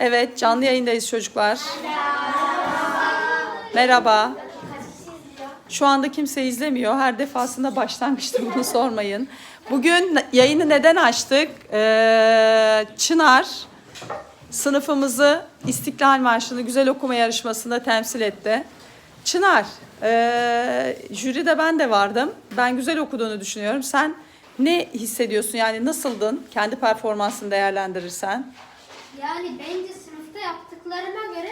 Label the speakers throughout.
Speaker 1: Evet, canlı yayındayız çocuklar. Merhaba. Şu anda kimse izlemiyor. Her defasında başlangıçta bunu sormayın. Bugün yayını neden açtık? Ee, Çınar sınıfımızı İstiklal Marşı'nı güzel okuma yarışmasında temsil etti. Çınar, ee, jüride ben de vardım. Ben güzel okuduğunu düşünüyorum. Sen ne hissediyorsun? Yani nasıldın? Kendi performansını değerlendirirsen.
Speaker 2: Yani bence sınıfta yaptıklarıma göre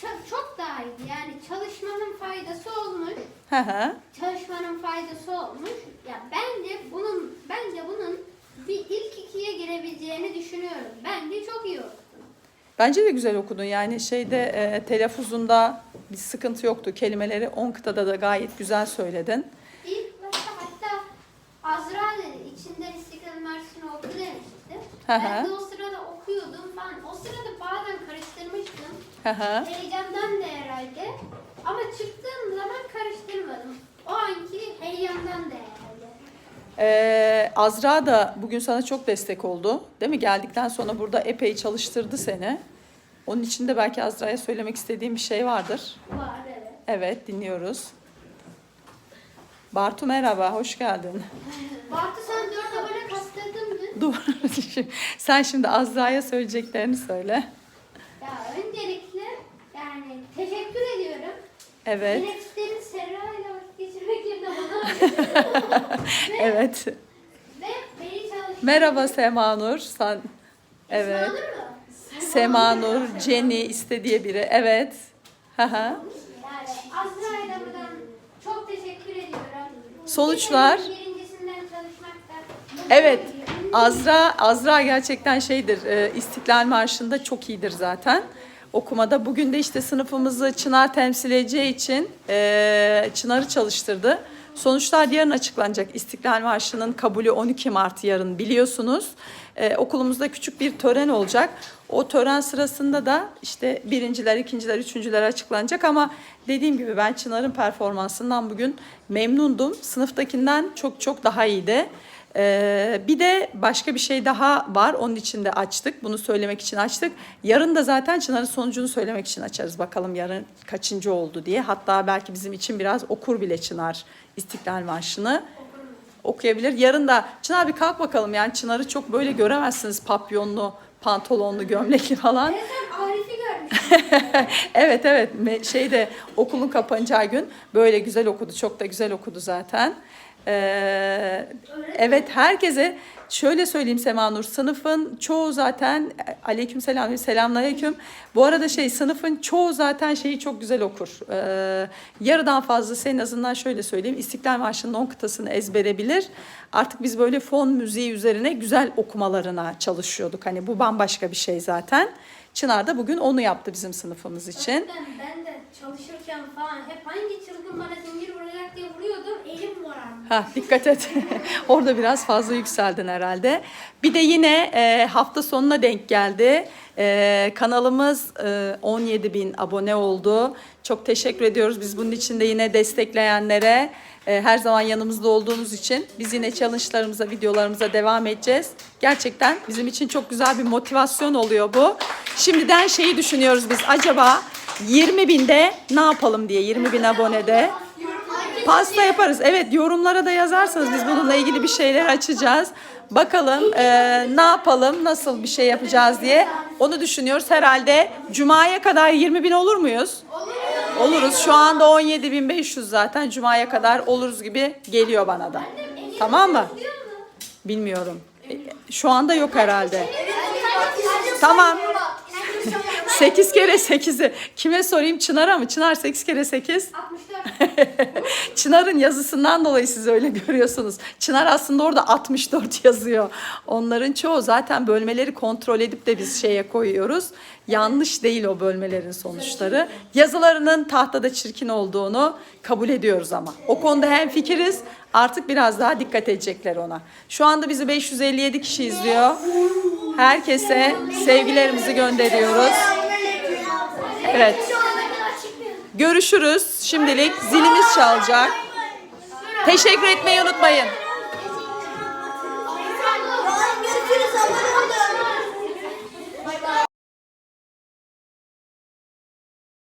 Speaker 2: çok, çok daha iyiydi. Yani çalışmanın faydası olmuş.
Speaker 1: Hı hı.
Speaker 2: Çalışmanın faydası olmuş. Ya bence bunun bence bunun bir ilk ikiye girebileceğini düşünüyorum. Bence çok iyi oldu.
Speaker 1: Bence de güzel okudun. Yani şeyde e, telaffuzunda bir sıkıntı yoktu. Kelimeleri 10 kıtada da gayet güzel söyledin.
Speaker 2: İlk başta hatta Azra dedi içinden İstiklal Marşı'nı oku demişti.
Speaker 1: Hı hı.
Speaker 2: Ben de o Heyecandan da herhalde. Ama çıktığım zaman karıştırmadım. O anki heyecandan da herhalde.
Speaker 1: Ee, Azra da bugün sana çok destek oldu. Değil mi? Geldikten sonra burada epey çalıştırdı seni. Onun için de belki Azra'ya söylemek istediğim bir şey vardır.
Speaker 2: Var evet.
Speaker 1: Evet, dinliyoruz. Bartu merhaba, hoş geldin.
Speaker 2: Bartu sen dört abone kastırdın mı?
Speaker 1: Dur, sen şimdi Azra'ya söyleyeceklerini söyle.
Speaker 2: Ya öncelikle yani teşekkür ediyorum.
Speaker 1: Evet,
Speaker 2: Dilekçelerin Serra ile vakit geçirmek yerine bana ve,
Speaker 1: evet.
Speaker 2: ve beni çalıştırdı.
Speaker 1: Merhaba Semanur, sen... Evet.
Speaker 2: Olur mu?
Speaker 1: Semanur, Jenny istediği biri. Evet. Hı.
Speaker 2: Yani Azra'ya da buradan çok teşekkür ediyorum.
Speaker 1: Sonuçlar?
Speaker 2: Birincisinden
Speaker 1: Evet. Azra Azra gerçekten şeydir. e, İstiklal Marşı'nda çok iyidir zaten. Okumada bugün de işte sınıfımızı Çınar temsil edeceği için e, Çınar'ı çalıştırdı. Sonuçlar yarın açıklanacak. İstiklal Marşı'nın kabulü 12 Mart yarın biliyorsunuz. E, okulumuzda küçük bir tören olacak. O tören sırasında da işte birinciler, ikinciler, üçüncüler açıklanacak ama dediğim gibi ben Çınar'ın performansından bugün memnundum. Sınıftakinden çok çok daha iyiydi. Ee, bir de başka bir şey daha var. Onun için de açtık. Bunu söylemek için açtık. Yarın da zaten Çınar'ın sonucunu söylemek için açarız. Bakalım yarın kaçıncı oldu diye. Hatta belki bizim için biraz okur bile Çınar İstiklal Marşı'nı. Okuyabilir. Yarın da Çınar bir kalk bakalım. Yani Çınar'ı çok böyle göremezsiniz. Papyonlu, pantolonlu, gömlekli falan. Evet evet şeyde okulun kapanacağı gün böyle güzel okudu. Çok da güzel okudu zaten. Ee, evet herkese şöyle söyleyeyim Semanur sınıfın çoğu zaten aleyküm selam selamünaleyküm. Bu arada şey sınıfın çoğu zaten şeyi çok güzel okur. Ee, yarıdan fazlası en azından şöyle söyleyeyim İstiklal Marşı'nın 10 kıtasını ezbere bilir. Artık biz böyle fon müziği üzerine güzel okumalarına çalışıyorduk. Hani bu bambaşka bir şey zaten. Çınar da bugün onu yaptı bizim sınıfımız için.
Speaker 2: Ben, çalışırken falan hep hangi çılgın bana zincir vuracak diye vuruyordum. Elim morarmış.
Speaker 1: Ha dikkat et. Orada biraz fazla yükseldin herhalde. Bir de yine e, hafta sonuna denk geldi. E, kanalımız e, 17 bin abone oldu. Çok teşekkür ediyoruz biz bunun için de yine destekleyenlere. e, her zaman yanımızda olduğunuz için biz yine challenge'larımıza, videolarımıza devam edeceğiz. Gerçekten bizim için çok güzel bir motivasyon oluyor bu. Şimdiden şeyi düşünüyoruz biz acaba 20 binde ne yapalım diye 20 bin abonede. Pasta yaparız. Evet yorumlara da yazarsanız biz bununla ilgili bir şeyler açacağız. Bakalım e, ne yapalım, nasıl bir şey yapacağız diye. Onu düşünüyoruz. Herhalde Cuma'ya kadar 20 bin olur muyuz? Oluruz. Şu anda 17.500 zaten. Cuma'ya kadar oluruz gibi geliyor bana da. Tamam mı? Bilmiyorum. E, Şu anda yok herhalde. Tamam. 8 kere 8'i. Kime sorayım? Çınar'a mı? Çınar 8 kere 8.
Speaker 2: 64.
Speaker 1: Çınar'ın yazısından dolayı siz öyle görüyorsunuz. Çınar aslında orada 64 yazıyor. Onların çoğu zaten bölmeleri kontrol edip de biz şeye koyuyoruz. Yanlış değil o bölmelerin sonuçları. Yazılarının tahtada çirkin olduğunu kabul ediyoruz ama. O konuda hem fikiriz artık biraz daha dikkat edecekler ona. Şu anda bizi 557 kişi izliyor. Herkese sevgilerimizi gönderiyoruz. Evet. Görüşürüz. Şimdilik zilimiz çalacak. Teşekkür etmeyi unutmayın.